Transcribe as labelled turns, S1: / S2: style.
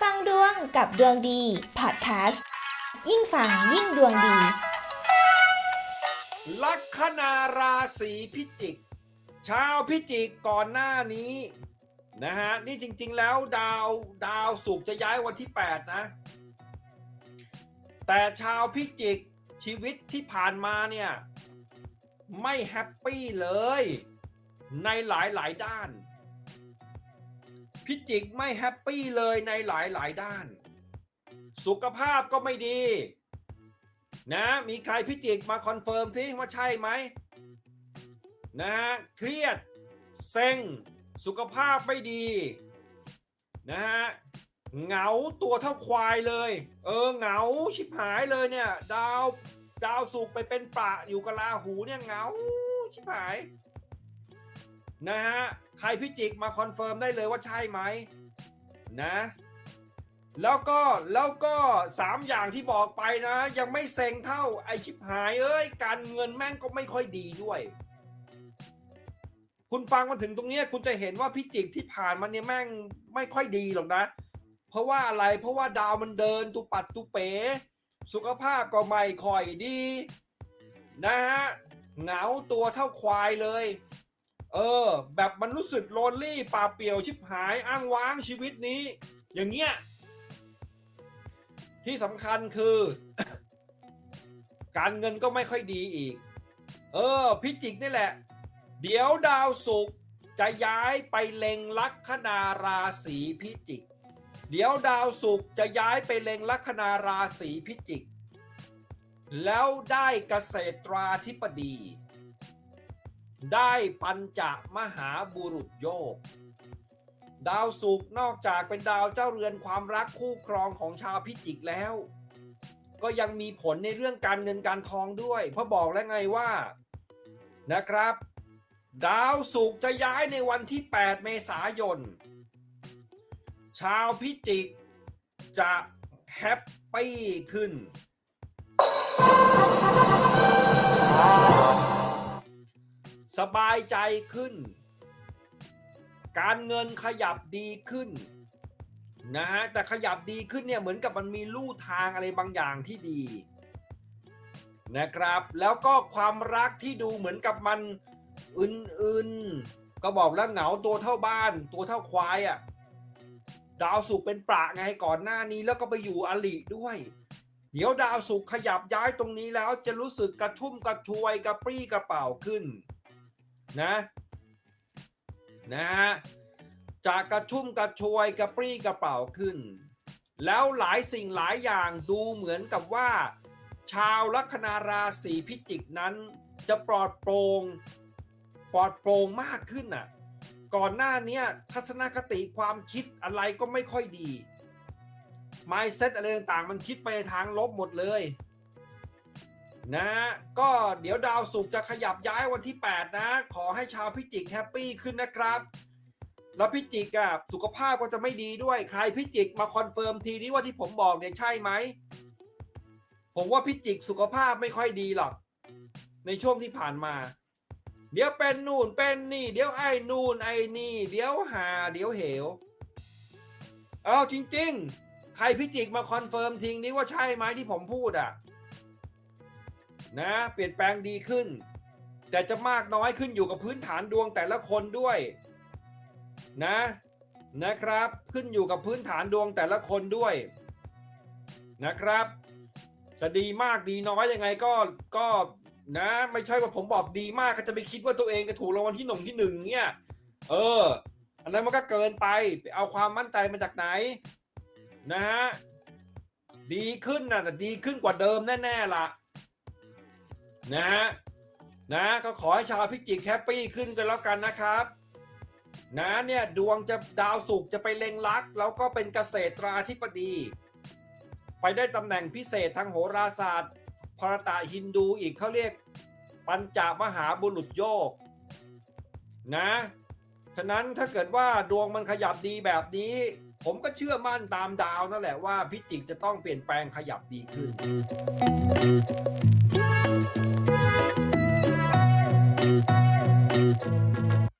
S1: ฟังดวงกับดวงดีพอดแคสต์ยิ่งฟังยิ่งดวงดี
S2: ลัคนาราศีพิจิก ชาวพิจิกก่อนหน้านี้นะฮะนี่จริงๆแล้วดาวดาวศุกจะย้ายวันที่ 8 นะ แต่ชาวพิจิกชีวิตที่ผ่านมาเนี่ย ไม่แฮปปี้เลย ในหลายๆด้าน พิจิกไม่แฮปปี้เลยในหลายหลายๆด้าน สุขภาพก็ไม่ดี นะ มีใครพิจิกมาคอนเฟิร์มสิว่าใช่ไหมนะฮะเครียดเซ็งสุขภาพไม่ดีนะฮะเหงาตัวเท่าควายเลย เออเหงาชิบหายเลยเนี่ย ดาวดาวสุกไปเป็นปะอยู่กับราหูเนี่ยเหงาชิบหาย นะฮะใครพิจิกมาคอนเฟิร์มได้เลยว่าใช่ไหมนะแล้วก็แล้วก็สามอย่างที่บอกไปนะ ยังไม่เซ็งเท่าไอชิบหายเอ้ยการเงินแม่งก็ไม่ค่อยดีด้วย คุณฟังมาถึงตรงนี้คุณจะเห็นว่าพิจิกที่ผ่านมาเนี่ยแม่งไม่ค่อยดีหรอกนะ เพราะว่าอะไรเพราะว่าดาวมันเดินตุปัดตุเป๋ สุขภาพก็ไม่ค่อยดี นะฮะเหงาตัวเท่าควายเลย เออ แบบมันรู้สึกโลนลี่ป่าเปี่ยวชิบหายอ้างว้างชีวิตนี้ อย่างเงี้ยที่สำคัญคือ การเงินก็ไม่ค่อยดีอีก เออ พิจิกนี่แหละ เดี๋ยวดาวศุกร์จะย้ายไปเล็งลัคนาราศีพิจิก เดี๋ยวดาวศุกร์จะย้ายไปเล็งลัคนาราศีพิจิก แล้วได้เกษตราธิปดี ได้ปัญจมหาบุรุษโยก ดาวศุกร์นอกจากเป็นดาวเจ้าเรือนความรักคู่ครองของชาวพิจิกแล้ว ก็ยังมีผลในเรื่องการเงินการทองด้วย เพราะบอกแล้วไงว่านะครับ ดาวศุกร์จะย้ายในวันที่ 8 เมษายน ชาวพิจิกจะแฮปปี้ขึ้น สบายใจขึ้น การเงินขยับดีขึ้นนะฮะแต่ขยับดีขึ้นเนี่ยเหมือนกับมันมีลู่ทางอะไรบางอย่างที่ดีนะครับ แล้วก็ความรักที่ดูเหมือนกับมันอื่นๆ ก็บอกแล้วเหงาตัวเท่าบ้าน ตัวเท่าควายอะ่ะดาวสุกเป็นประไงก่อนหน้านี้แล้วก็ไปอยู่อลิด้วย เดี๋ยวดาวสุกขยับย้ายตรงนี้แล้วจะรู้สึกกระชุ่มกระชวยกระปรี้กระเป๋าขึ้น นะนะฮะจากกระชุ่มกระชวยกระปรี้กระเป๋าขึ้น แล้วหลายสิ่งหลายอย่างดูเหมือนกับว่า ชาวลัคนาราศีพิจิกนั้นจะปลอดโปร่งปลอดโปร่งมากขึ้นน่ะก่อนหน้านี้ทัศนคติความคิดอะไรก็ไม่ค่อยดี mindset อะไรต่างๆ มันคิดไปทางลบหมดเลย นะก็เดี๋ยวดาวศุกจะขยับย้ายวันที่ 8 นะ ขอให้ชาวพิจิกแฮปปี้ขึ้นนะครับ แล้วพิจิกอะสุขภาพก็จะไม่ดีด้วยใครพิจิกมาคอนเฟิร์มทีนี้ว่าที่ผมบอกเนี่ยใช่ไหม ผมว่าพิจิกสุขภาพไม่ค่อยดีหรอก ในช่วงที่ผ่านมา เดี๋ยวเป็นนู่นเป็นนี่ เดี๋ยวไอ้นู่นไอ้นี่ เดี๋ยวหา เดี๋ยวเหวเอาจริง ๆ ใครพิจิกมาคอนเฟิร์มทิ้งนี้ว่าใช่ไหมที่ผมพูดอะ นะเปลี่ยนแปลงดีขึ้น แต่จะมากน้อยขึ้นอยู่กับพื้นฐานดวงแต่ละคนด้วยนะนะครับขึ้นอยู่กับพื้นฐานดวงแต่ละคนด้วยนะครับจะดีมากดีน้อยยังไงก็ก็นะไม่ใช่ว่าผมบอกดีมากก็จะไปคิดว่าตัวเองจะถูกรางวัลที่หนึ่งที่หนึ่งเนี่ยเออ อันนั้นมันก็เกินไปไปเอาความมั่นใจมาจากไหนนะฮะดีขึ้นนะแต่ดีขึ้นกว่าเดิมแน่ๆล่ะนะ ฮะนะก็ขอให้ชาวพิจิกแฮปปี้ขึ้นกันแล้วกันนะครับ นะเนี่ยดวงจะดาวศุกร์จะไปเล็งลักแล้วก็เป็นเกษตราธิปดี ไปได้ตำแหน่งพิเศษทางโหราศาสตร์พรตะฮินดูอีกเขาเรียก ปัญจมหาบุรุษโยก นะฉะนั้นถ้าเกิดว่าดวงมันขยับดีแบบนี้ ผมก็เชื่อมั่นตามดาวนั่นแหละว่าพิจิกจะต้องเปลี่ยนแปลงขยับดีขึ้น